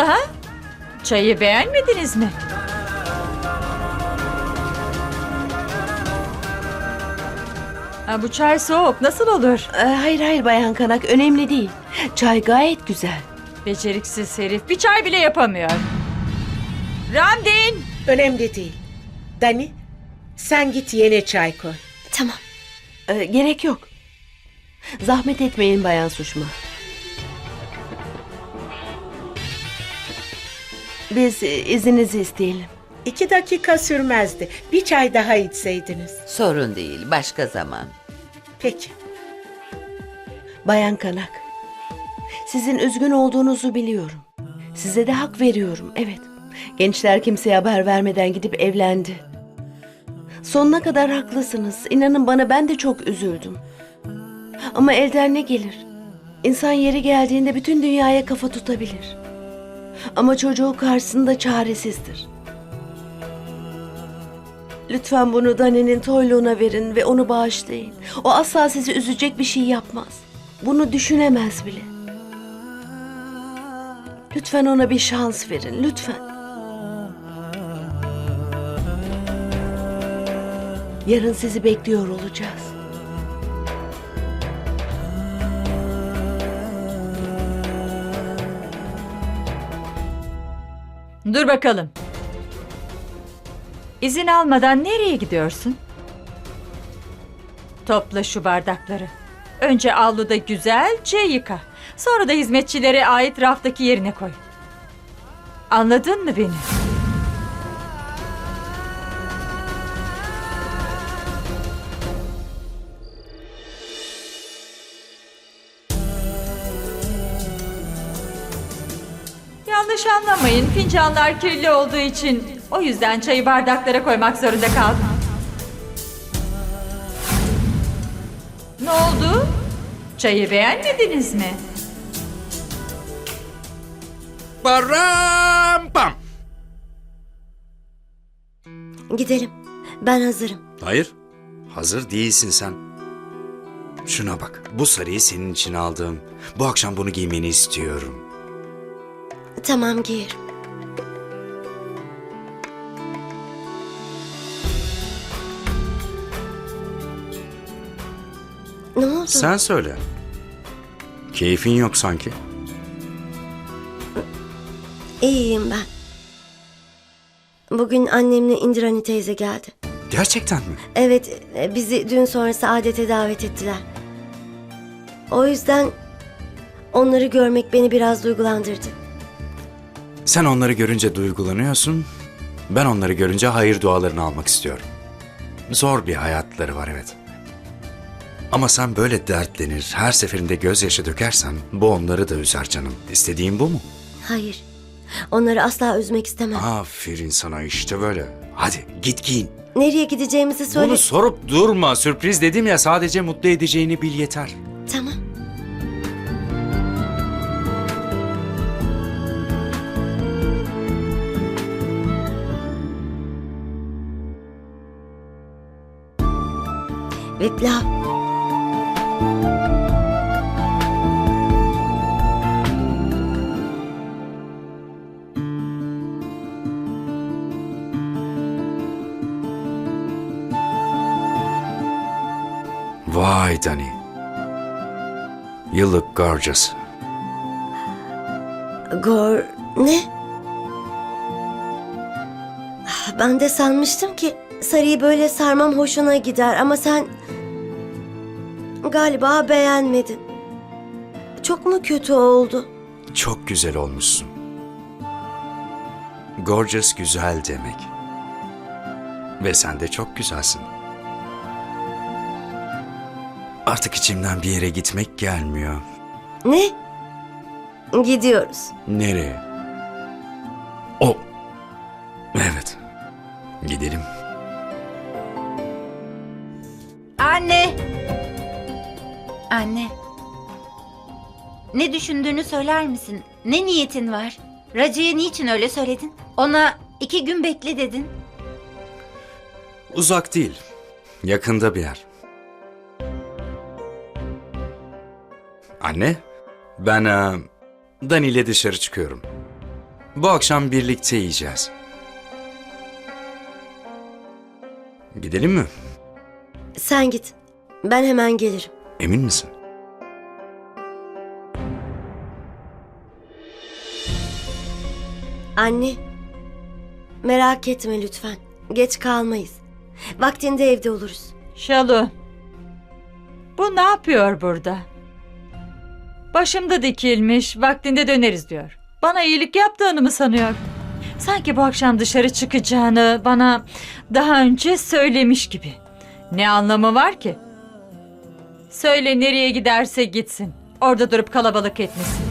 Oldu ha? Çayı beğenmediniz mi? Ha, bu çay soğuk nasıl olur? Ee, hayır hayır Bayan Kanak önemli değil. Çay gayet güzel. Beceriksiz herif bir çay bile yapamıyor. Ramdin! Önemli değil. Dani, sen git yene çay koy. Tamam. Ee, gerek yok. Zahmet etmeyin Bayan Suşma. Biz e, izninizi isteyelim. İki dakika sürmezdi. Bir çay daha içseydiniz. Sorun değil, başka zaman. Peki. Bayan Kanak. Sizin üzgün olduğunuzu biliyorum. Size de hak veriyorum, evet. Gençler kimseye haber vermeden gidip evlendi. Sonuna kadar haklısınız. İnanın bana ben de çok üzüldüm. Ama elden ne gelir? İnsan yeri geldiğinde bütün dünyaya kafa tutabilir. Ama çocuğu karşısında çaresizdir. Lütfen bunu Dani'nin toyluğuna verin ve onu bağışlayın. O asla sizi üzecek bir şey yapmaz. Bunu düşünemez bile. Lütfen ona bir şans verin, lütfen. Yarın sizi bekliyor olacağız. Dur bakalım. İzin almadan nereye gidiyorsun? Topla şu bardakları. Önce avluda güzelce yıka. Sonra da hizmetçilere ait raftaki yerine koy. Anladın mı beni? Anlamayın. Fincanlar kirli olduğu için o yüzden çayı bardaklara koymak zorunda kaldım. Ne oldu? Çayı beğenmediniz mi? Param pam. Gidelim. Ben hazırım. Hayır. Hazır değilsin sen. Şuna bak. Bu sarıyı senin için aldım. Bu akşam bunu giymeni istiyorum. Tamam giyerim. Ne oldu? Sen söyle. Keyfin yok sanki. İyiyim ben. Bugün annemle Indrani teyze geldi. Gerçekten mi? Evet, e, bizi dün sonrası adete davet ettiler. O yüzden onları görmek beni biraz duygulandırdı. Sen onları görünce duygulanıyorsun. Ben onları görünce hayır dualarını almak istiyorum. Zor bir hayatları var evet. Ama sen böyle dertlenir, her seferinde gözyaşı dökersen bu onları da üzer canım. İstediğin bu mu? Hayır, onları asla üzmek istemem. Aferin sana işte böyle. Hadi git giyin. Nereye gideceğimizi söyle. Bunu sorup durma. Sürpriz dedim ya sadece mutlu edeceğini bil yeter. Tamam. Viplav. Vay Dani. You look gorgeous. Gor... Ne? Ben de sanmıştım ki sarıyı böyle sarmam hoşuna gider ama sen... Galiba beğenmedin. Çok mu kötü oldu? Çok güzel olmuşsun. Gorgeous güzel demek. Ve sen de çok güzelsin. Artık içimden bir yere gitmek gelmiyor. Ne? Gidiyoruz. Nereye? O. Evet. Gidelim. Anne! Anne. Ne düşündüğünü söyler misin? Ne niyetin var? Raci'ye niçin öyle söyledin? Ona iki gün bekle dedin. Uzak değil. Yakında bir yer. Anne, ben eee, Dani ile dışarı çıkıyorum. Bu akşam birlikte yiyeceğiz. Gidelim mi? Sen git. Ben hemen gelirim. Emin misin? Anne. Merak etme lütfen. Geç kalmayız. Vaktinde evde oluruz. Şalu. Bu ne yapıyor burada? Başımda dikilmiş, vaktinde döneriz diyor. Bana iyilik yaptığını mı sanıyor? Sanki bu akşam dışarı çıkacağını bana daha önce söylemiş gibi. Ne anlamı var ki? Söyle nereye giderse gitsin. Orada durup kalabalık etmesin.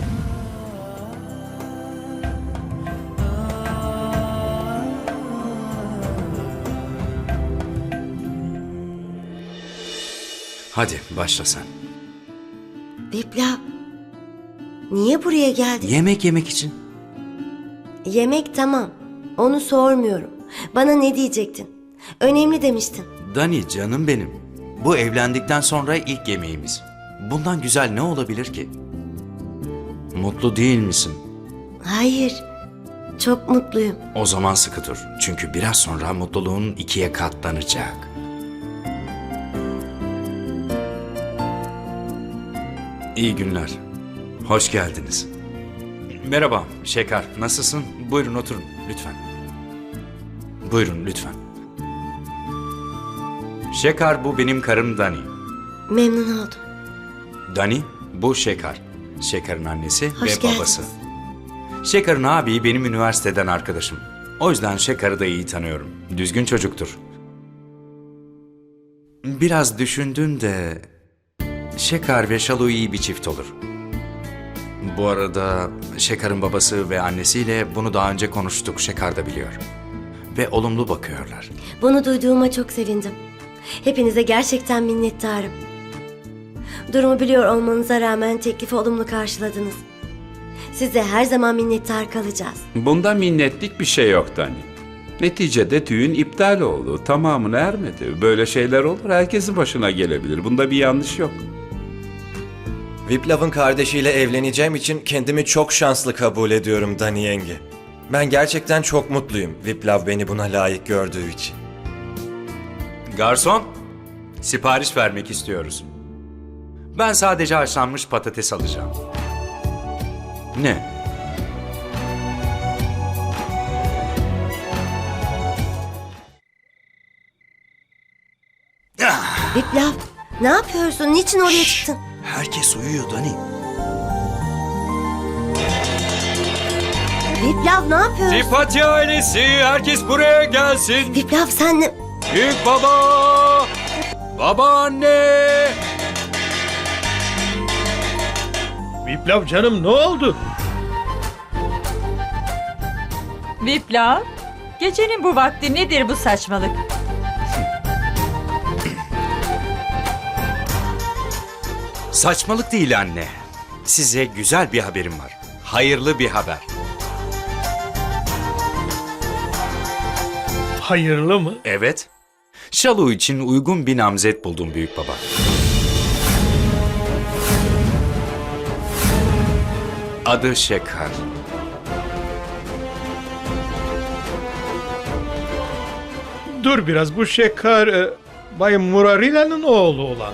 Hadi başla sen. Viplav. Niye buraya geldin? Yemek yemek için. Yemek tamam. Onu sormuyorum. Bana ne diyecektin? Önemli demiştin. Dani canım benim. Bu evlendikten sonra ilk yemeğimiz. Bundan güzel ne olabilir ki? Mutlu değil misin? Hayır. Çok mutluyum. O zaman sıkı dur. Çünkü biraz sonra mutluluğun ikiye katlanacak. İyi günler. Hoş geldiniz. Merhaba Şeker. Nasılsın? Buyurun oturun lütfen. Buyurun lütfen. Şeker bu benim karım Dani. Memnun oldum. Dani bu Şeker. Şeker'in annesi Hoş ve geldiniz. babası. Şeker'in abi benim üniversiteden arkadaşım. O yüzden Şeker'i de iyi tanıyorum. Düzgün çocuktur. Biraz düşündün de Şeker ve Şalu iyi bir çift olur. Bu arada Şeker'in babası ve annesiyle bunu daha önce konuştuk. Şeker de biliyor. Ve olumlu bakıyorlar. Bunu duyduğuma çok sevindim. Hepinize gerçekten minnettarım. Durumu biliyor olmanıza rağmen teklifi olumlu karşıladınız. Size her zaman minnettar kalacağız. Bunda minnetlik bir şey yok Dani. Neticede düğün iptal oldu. Tamamına ermedi. Böyle şeyler olur. Herkesin başına gelebilir. Bunda bir yanlış yok. Viplav'ın kardeşiyle evleneceğim için kendimi çok şanslı kabul ediyorum Dani yenge. Ben gerçekten çok mutluyum Viplav beni buna layık gördüğü için. Garson, sipariş vermek istiyoruz. Ben sadece haşlanmış patates alacağım. Ne? Viplav, ne yapıyorsun? Niçin oraya çıktın? Herkes uyuyor Dani. Viplav ne yapıyorsun? Zipati ailesi herkes buraya gelsin. Viplav sen ne... Büyük baba, babaanne. Viplav canım ne oldu? Viplav, gecenin bu vakti nedir bu saçmalık? Saçmalık değil anne. Size güzel bir haberim var. Hayırlı bir haber. Hayırlı mı? Evet. Şalu için uygun bir namzet buldum büyük baba. Adı Şeker. Dur biraz bu şeker e, Bay Murarila'nın oğlu olan.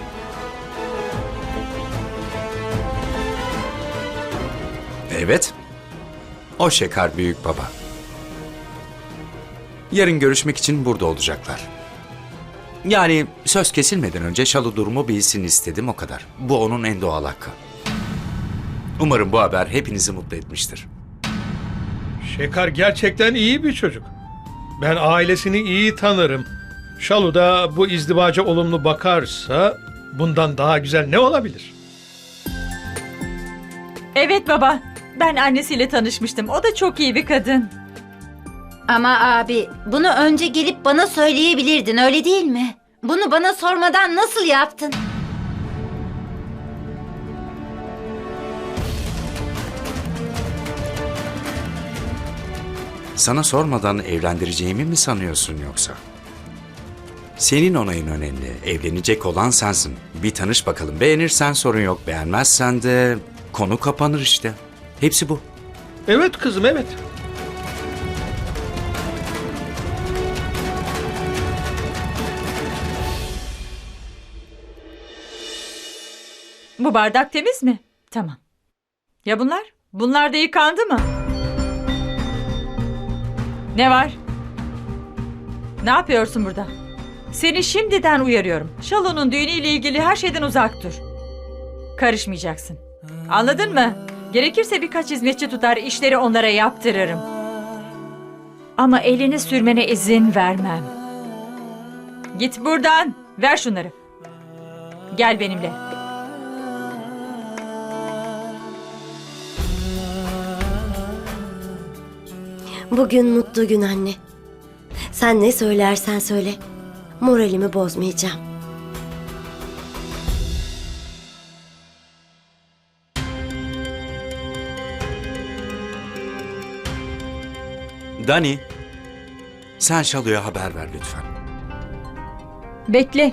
Evet. O Şeker büyük baba. Yarın görüşmek için burada olacaklar. Yani söz kesilmeden önce Şalu durumu bilsin istedim o kadar. Bu onun en doğal hakkı. Umarım bu haber hepinizi mutlu etmiştir. Şeker gerçekten iyi bir çocuk. Ben ailesini iyi tanırım. Şalu da bu izdivaca olumlu bakarsa bundan daha güzel ne olabilir? Evet baba, ben annesiyle tanışmıştım. O da çok iyi bir kadın. Ama abi bunu önce gelip bana söyleyebilirdin öyle değil mi? Bunu bana sormadan nasıl yaptın? Sana sormadan evlendireceğimi mi sanıyorsun yoksa? Senin onayın önemli. Evlenecek olan sensin. Bir tanış bakalım. Beğenirsen sorun yok. Beğenmezsen de konu kapanır işte. Hepsi bu. Evet kızım evet. Bu bardak temiz mi? Tamam. Ya bunlar? Bunlar da yıkandı mı? Ne var? Ne yapıyorsun burada? Seni şimdiden uyarıyorum. Şalo'nun düğünüyle ilgili her şeyden uzak dur. Karışmayacaksın. Anladın mı? Gerekirse birkaç hizmetçi tutar, işleri onlara yaptırırım. Ama elini sürmene izin vermem. Git buradan. Ver şunları. Gel benimle. Bugün mutlu gün anne. Sen ne söylersen söyle. Moralimi bozmayacağım. Dani, sen Şalu'ya haber ver lütfen. Bekle.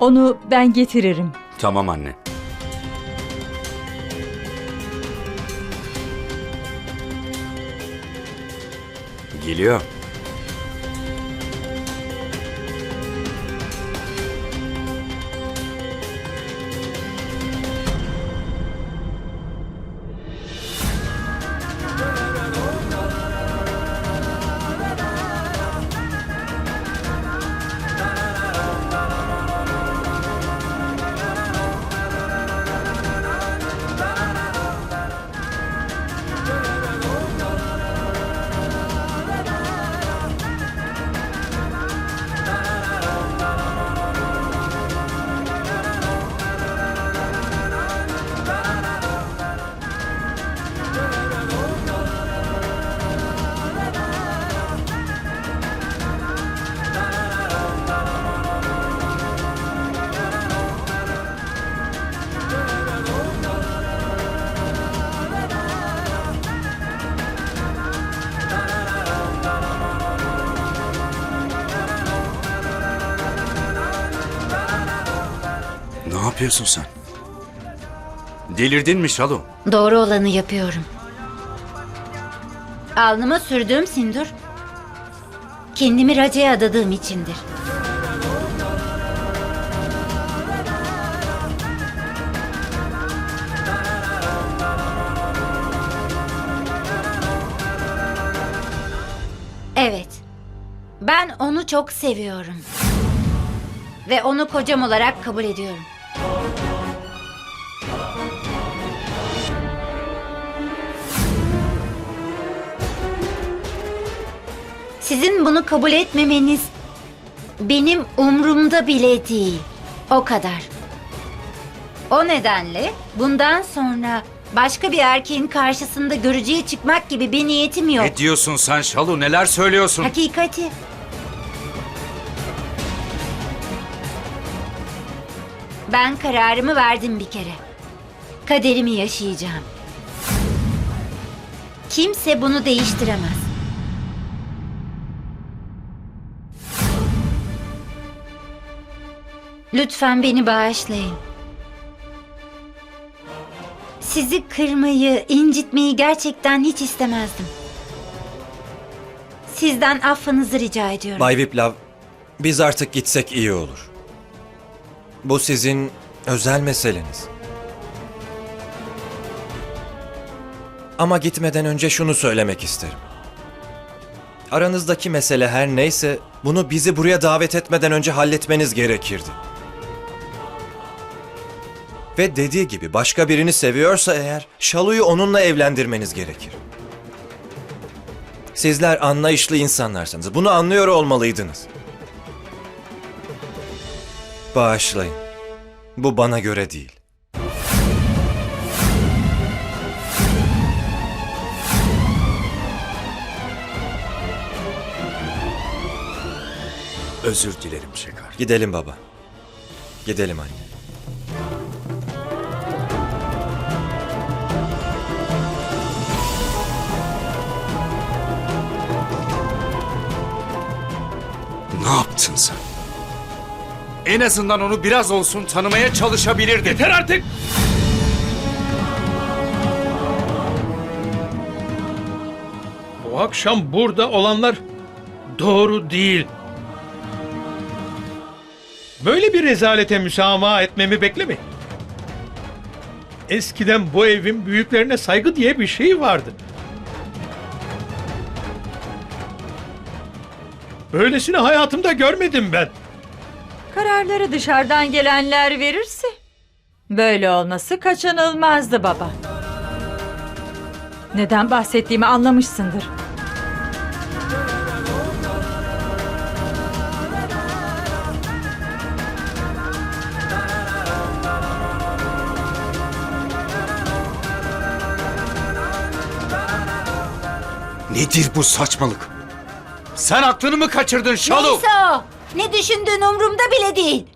Onu ben getiririm. Tamam anne. Geliyor. Yapıyorsun sen? Delirdin mi Şalu? Doğru olanı yapıyorum. Alnıma sürdüğüm sindur kendimi Raca'ya adadığım içindir. Evet. Ben onu çok seviyorum. Ve onu kocam olarak kabul ediyorum. Sizin bunu kabul etmemeniz benim umrumda bile değil. O kadar. O nedenle bundan sonra başka bir erkeğin karşısında görücüye çıkmak gibi bir niyetim yok. Ne diyorsun sen Şalu? Neler söylüyorsun? Hakikati. Ben kararımı verdim bir kere. Kaderimi yaşayacağım. Kimse bunu değiştiremez. Lütfen beni bağışlayın. Sizi kırmayı, incitmeyi gerçekten hiç istemezdim. Sizden affınızı rica ediyorum. Bay Viplav, biz artık gitsek iyi olur. Bu sizin özel meseleniz. Ama gitmeden önce şunu söylemek isterim. Aranızdaki mesele her neyse bunu bizi buraya davet etmeden önce halletmeniz gerekirdi. Ve dediği gibi başka birini seviyorsa eğer Şalu'yu onunla evlendirmeniz gerekir. Sizler anlayışlı insanlarsınız. Bunu anlıyor olmalıydınız. Bağışlayın. Bu bana göre değil. Özür dilerim Şekar. Gidelim baba. Gidelim anne. Yaptın sen? En azından onu biraz olsun tanımaya çalışabilirdin. Yeter artık! Bu akşam burada olanlar doğru değil. Böyle bir rezalete müsamaha etmemi beklemeyin. Eskiden bu evin büyüklerine saygı diye bir şey vardı. Böylesini hayatımda görmedim ben. Kararları dışarıdan gelenler verirse böyle olması kaçınılmazdı baba. Neden bahsettiğimi anlamışsındır. Nedir bu saçmalık? Sen aklını mı kaçırdın Şalu? Neyse o. Ne düşündüğün umurumda bile değil.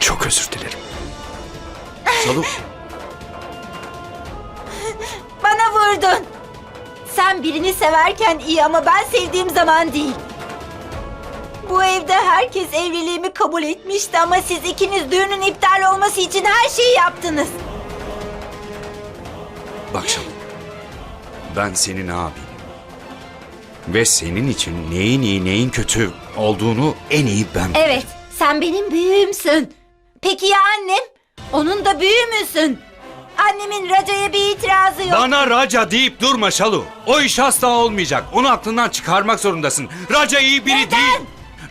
Çok özür dilerim. Şalu, Bana vurdun. Sen birini severken iyi ama ben sevdiğim zaman değil. Bu evde herkes evliliğimi kabul etmişti ama siz ikiniz düğünün iptal olması için her şeyi yaptınız. bak Şalu. Ben senin abinim. Ve senin için neyin iyi neyin kötü olduğunu en iyi ben Evet, sen benim büyüğümsün. Peki ya annem? Onun da büyüğü müsün? Annemin Raca'ya bir itirazı yok. Bana Raca deyip durma Şalu. O iş asla olmayacak. Onu aklından çıkarmak zorundasın. Raca iyi biri Neden? değil.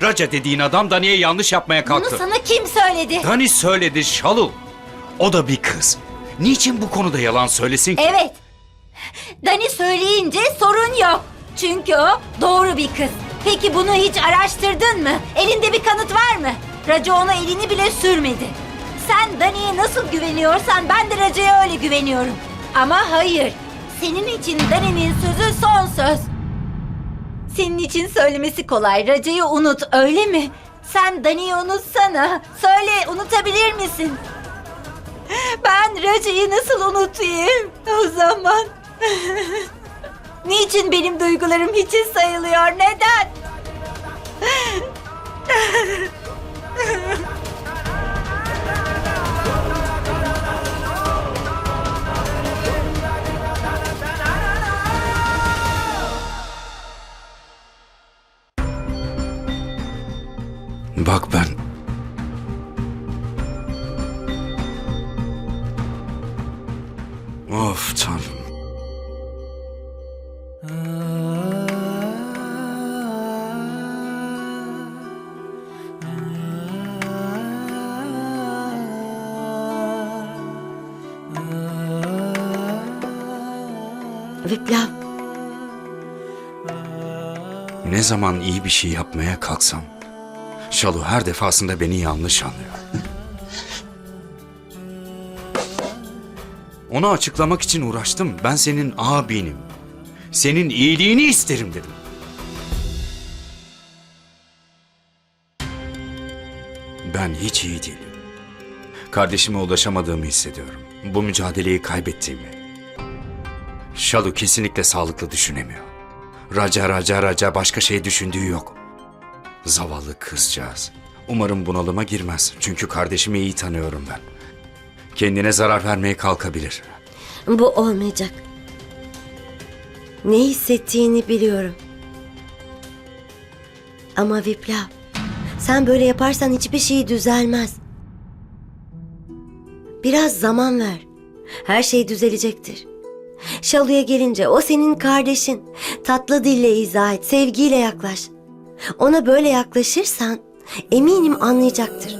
Raca dediğin adam Dani'ye yanlış yapmaya Bunu kalktı. sana kim söyledi? Dani söyledi Şalu. O da bir kız. Niçin bu konuda yalan söylesin ki? Evet. Dani söyleyince sorun yok. Çünkü o doğru bir kız. Peki bunu hiç araştırdın mı? Elinde bir kanıt var mı? Raca ona elini bile sürmedi. Sen Dani'ye nasıl güveniyorsan ben de Raca'ya öyle güveniyorum. Ama hayır. Senin için Dani'nin sözü son söz. Senin için söylemesi kolay. Raca'yı unut öyle mi? Sen Dani'yi unutsana. Söyle unutabilir misin? Ben Raca'yı nasıl unutayım o zaman? Niçin benim duygularım hiçe sayılıyor? Neden? Viplav, Ne zaman iyi bir şey yapmaya kalksam... Şalu her defasında beni yanlış anlıyor. Ona açıklamak için uğraştım. Ben senin abinim. Senin iyiliğini isterim dedim. Ben hiç iyi değilim. Kardeşime ulaşamadığımı hissediyorum. Bu mücadeleyi kaybettiğimi. Şalu kesinlikle sağlıklı düşünemiyor. Raca raca raca başka şey düşündüğü yok. Zavallı kızcağız. Umarım bunalıma girmez. Çünkü kardeşimi iyi tanıyorum ben. Kendine zarar vermeye kalkabilir. bu olmayacak. Ne hissettiğini biliyorum. Ama Viplav, sen böyle yaparsan hiçbir şey düzelmez. Biraz zaman ver. Her şey düzelecektir. Şalu'ya gelince o senin kardeşin. Tatlı dille izah et, sevgiyle yaklaş. Ona böyle yaklaşırsan eminim anlayacaktır.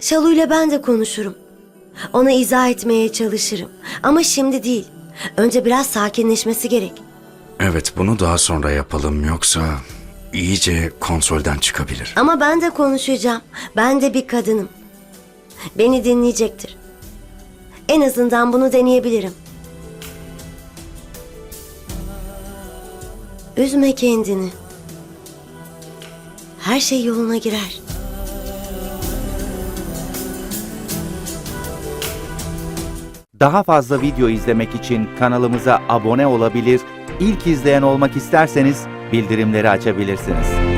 Şalu'yla ben de konuşurum. Ona izah etmeye çalışırım. Ama şimdi değil. Önce biraz sakinleşmesi gerek. Evet bunu daha sonra yapalım yoksa iyice kontrolden çıkabilir. Ama ben de konuşacağım. Ben de bir kadınım. Beni dinleyecektir. En azından bunu deneyebilirim. Üzme kendini. Her şey yoluna girer. Daha fazla video izlemek için kanalımıza abone olabilir, ilk izleyen olmak isterseniz bildirimleri açabilirsiniz.